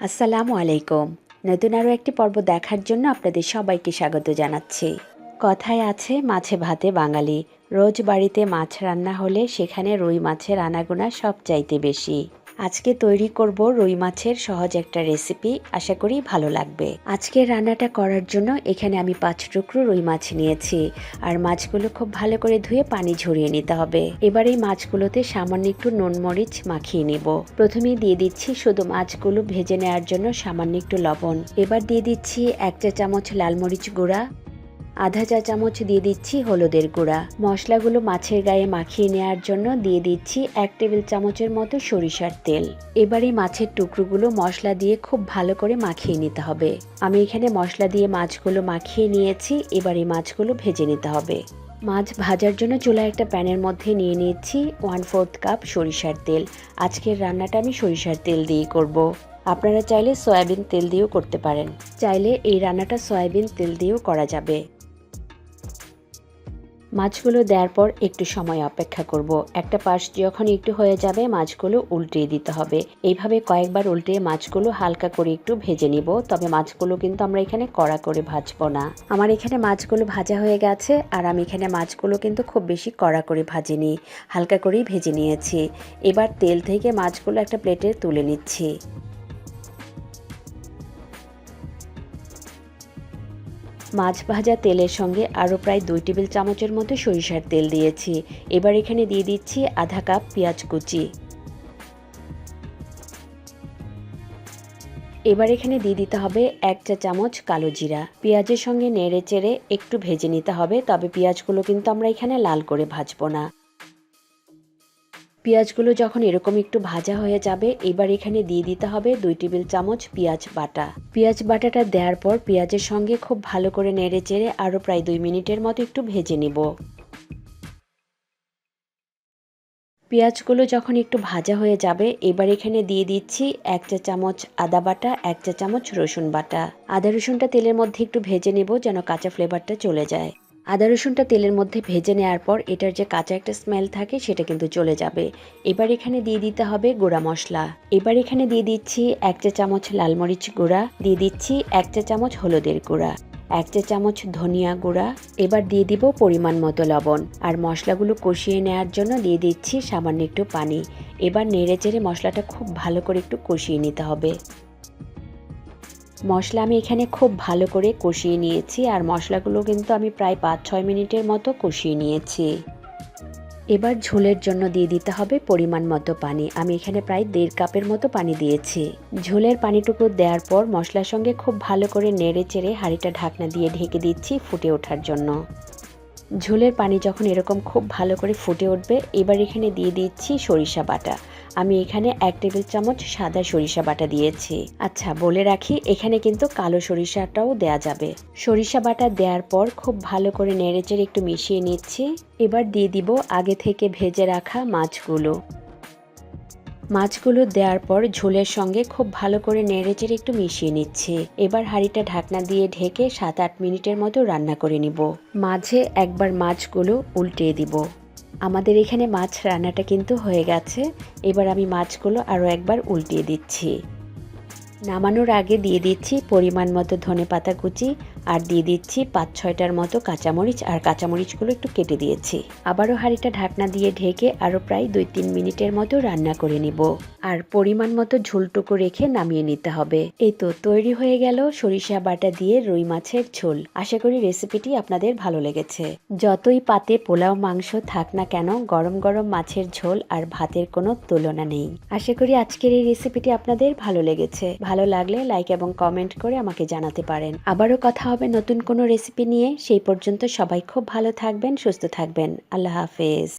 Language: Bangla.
আসসালামু আলাইকুম। নতুন আরও একটি পর্ব দেখার জন্য আপনাদের সবাইকে স্বাগত জানাচ্ছি। কথায় আছে, মাছে ভাতে বাঙালি। রোজ বাড়িতে মাছ রান্না হলে সেখানে রুই মাছের আনাগোনা সব চাইতে বেশি। আজকে তৈরি করব রুই মাছের সহজ একটা রেসিপি আশা করি ভালো লাগবে। আজকে রান্নাটা করার জন্য এখানে আমি পাঁচ টুকরো রুই মাছ নিয়েছি, আর মাছগুলো খুব ভালো করে ধুয়ে পানি ঝরিয়ে নিতে হবে। এবার এই মাছগুলোতে সামান্য একটু নুন মরিচ মাখিয়ে নেব। প্রথমে দিয়ে দিচ্ছি শুধু মাছগুলো ভেজে নেওয়ার জন্য সামান্য একটু লবণ। এবার দিয়ে দিচ্ছি এক চা চামচ লাল মরিচ গুঁড়া আধা চা চামচ দিয়ে দিচ্ছি হলুদের গুঁড়া। মশলাগুলো মাছের গায়ে মাখিয়ে নেওয়ার জন্য দিয়ে দিচ্ছি এক টেবিল চামচের মতো সরিষার তেল। এবার মাছের টুকরোগুলো মশলা দিয়ে খুব ভালো করে মাখিয়ে নিতে হবে। আমি এখানে মশলা দিয়ে মাছগুলো মাখিয়ে নিয়েছি, এবার মাছগুলো ভেজে নিতে হবে। মাছ ভাজার জন্য চুলায় একটা প্যানের মধ্যে নিয়ে নিয়েছি ওয়ান ফোর্থ কাপ সরিষার তেল। আজকের রান্নাটা আমি সরিষার তেল দিয়ে করব। আপনারা চাইলে সয়াবিন তেল দিয়েও করতে পারেন। চাইলে এই রান্নাটা সয়াবিন তেল দিয়েও করা যাবে। মাছগুলো দেওয়ার পর একটু সময় অপেক্ষা করব। একটা পাশ যখন একটু হয়ে যাবে, মাছগুলো উল্টিয়ে দিতে হবে। এইভাবে কয়েকবার উল্টিয়ে মাছগুলো হালকা করে একটু ভেজে নিব। তবে মাছগুলো কিন্তু আমরা এখানে কড়া করে ভাজবো না। আমার এখানে মাছগুলো ভাজা হয়ে গেছে আর আমি এখানে মাছগুলো কিন্তু খুব বেশি কড়া করে ভাজিনি। হালকা করেই ভেজে নিয়েছি। এবার তেল থেকে মাছগুলো একটা প্লেটে তুলে নিচ্ছি। মাছ ভাজা তেলের সঙ্গে আরও প্রায় দুই টেবিল চামচের মতো সরিষার তেল দিয়েছি। এবার এখানে দিয়ে দিচ্ছি আধা কাপ পেঁয়াজ কুচি। এবার এখানে দিয়ে দিতে হবে এক চা চামচ কালো জিরা। পেঁয়াজের সঙ্গে নেড়ে চেড়ে একটু ভেজে নিতে হবে, তবে পেঁয়াজগুলো কিন্তু আমরা এখানে লাল করে ভাজবো না। পেঁয়াজগুলো যখন এরকম একটু ভাজা হয়ে যাবে, এবার এখানে দিয়ে দিতে হবে দুই টেবিল চামচ পেঁয়াজ বাটা। পেঁয়াজ বাটাটা দেওয়ার পর পেঁয়াজের সঙ্গে খুব ভালো করে নেড়ে চেড়ে আরও প্রায় দুই মিনিটের মতো একটু ভেজে নিব। পেঁয়াজগুলো যখন একটু ভাজা হয়ে যাবে, এবার এখানে দিয়ে দিচ্ছি এক চা চামচ আদা বাটা, এক চা চামচ রসুন বাটা। আদা রসুনটা তেলের মধ্যে একটু ভেজে নেব যেন কাঁচা ফ্লেভারটা চলে যায়। আদা রসুনটা তেলের মধ্যে ভেজে নেওয়ার পর এটার যে কাঁচা একটা স্মেল থাকে সেটা কিন্তু চলে যাবে। এবার এখানে দিয়ে দিতে হবে গুঁড়া মশলা। এবার এখানে দিয়ে দিচ্ছি এক চা চামচ লাল মরিচ গুঁড়া, দিয়ে দিচ্ছি এক চা চামচ হলুদের গুঁড়া, এক চা চামচ ধনিয়া গুঁড়া, এবার দিয়ে দিব পরিমাণ মতো লবণ। আর মশলাগুলো কষিয়ে নেওয়ার জন্য দিয়ে দিচ্ছি সামান্য একটু পানি। এবার নেড়ে চেড়ে মশলাটা খুব ভালো করে একটু কষিয়ে নিতে হবে। মশলা আমি এখানে খুব ভালো করে কষিয়ে নিয়েছি, আর মশলাগুলো কিন্তু আমি প্রায় পাঁচ ছয় মিনিটের মতো কষিয়ে নিয়েছি। এবার ঝোলের জন্য দিয়ে দিতে হবে পরিমাণ মতো পানি। আমি এখানে প্রায় দেড় কাপের মতো পানি দিয়েছি। ঝোলের পানিটুকু দেওয়ার পর মশলার সঙ্গে খুব ভালো করে নেড়ে চেড়ে হাঁড়িটা ঢাকনা দিয়ে ঢেকে দিচ্ছি ফুটে ওঠার জন্য। ঝোলের পানি যখন এরকম খুব ভালো করে ফুটে উঠবে, এবার এখানে দিয়ে দিচ্ছি সরিষা বাটা। আমি এখানে এক টেবিল চামচ সাদা সরিষা বাটা দিয়েছি। আচ্ছা বলে রাখি, এখানে কিন্তু কালো সরিষাটাও দেয়া যাবে। সরিষা বাটা দেওয়ার পর খুব ভালো করে নেড়েচেড়ে একটু মিশিয়ে নিচ্ছি। এবার দিয়ে দিব আগে থেকে ভেজে রাখা মাছগুলো। মাছগুলো দেওয়ার পর ঝোলের সঙ্গে খুব ভালো করে নেড়েচেড়ে একটু মিশিয়ে নিচ্ছে। এবার হাঁড়িটা ঢাকনা দিয়ে ঢেকে সাত আট মিনিটের মতো রান্না করে নিব। মাঝে একবার মাছগুলো উল্টিয়ে দিব। আমাদের এখানে মাছ রান্নাটা কিন্তু হয়ে গেছে। এবার আমি মাছগুলো আরও একবার উল্টিয়ে দিচ্ছি। নামানোর আগে দিয়ে দিচ্ছি পরিমাণ মতো ধনে পাতা কুচি আর দিয়ে দিচ্ছি পাঁচ ছয়টার মতো কাঁচামরিচ, আর কাঁচামরিচগুলো একটু কেটে দিয়েছি। আবারও হাঁড়িটা ঢাকনা দিয়ে ঢেকে আরও প্রায় দুই তিন মিনিটের মতো রান্না করে নিব। আর পরিমাণ মতো ঝোলটুকু রেখে নামিয়ে নিতে হবে। এই তো তৈরি হয়ে গেল সরিষা বাটা দিয়ে রুই মাছের ঝোল। আশা করি রেসিপিটি আপনাদের ভালো লেগেছে। যতই পাতে পোলাও, মাংস থাক না কেন, গরম গরম মাছের ঝোল আর ভাতের কোনো তুলনা নেই। আশা করি আজকের এই রেসিপিটি আপনাদের ভালো লেগেছে। ভালো লাগলে লাইক এবং কমেন্ট করে আমাকে জানাতে পারেন। আবারও কথা হবে নতুন কোনো রেসিপি নিয়ে, সেই পর্যন্ত সবাই খুব ভালো থাকবেন, সুস্থ থাকবেন। আল্লাহ হাফেজ।